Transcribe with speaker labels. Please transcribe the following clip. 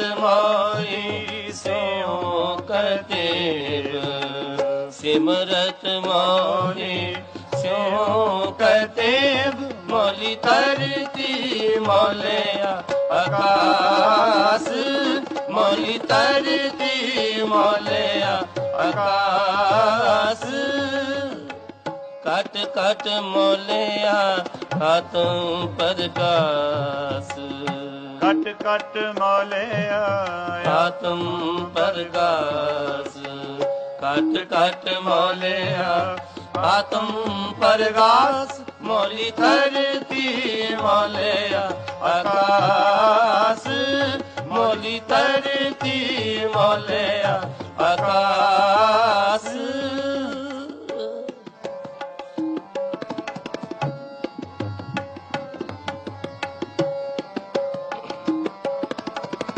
Speaker 1: ਸਿਮਰਤ ਮਾਈ ਸਿਉ ਕਤੇਬ ਸਿਮਰਤ ਮਾਈ ਸਿਉ ਕਤੇਬ ਮੋਲੀ ਧਰਤੀ ਮੋਲਿਆ ਆਕਾਸ ਮੋਲੀ ਧਰਤੀ ਮੋਲਿਆ ਆਕਾਸ। ਕਟ ਕਟ ਮੋਲਿਆ ਆਤਮ ਪ੍ਰਕਾਸ਼।
Speaker 2: ਕਟ ਕਟ ਮੋਲਿਆ
Speaker 1: ਆਤਮ ਪ੍ਰਕਾਸ਼ ਕਟ ਕਟ ਮੋਲਿਆ ਆਤਮ ਪ੍ਰਕਾਸ਼ ਮੋਲੀ ਧਰਤੀ ਮਾਲਿਆ ਆਕਾਸ਼, ਮੋਲੀ ਧਰਤੀ ਮਾਲਿਆ ਆਕਾਸ਼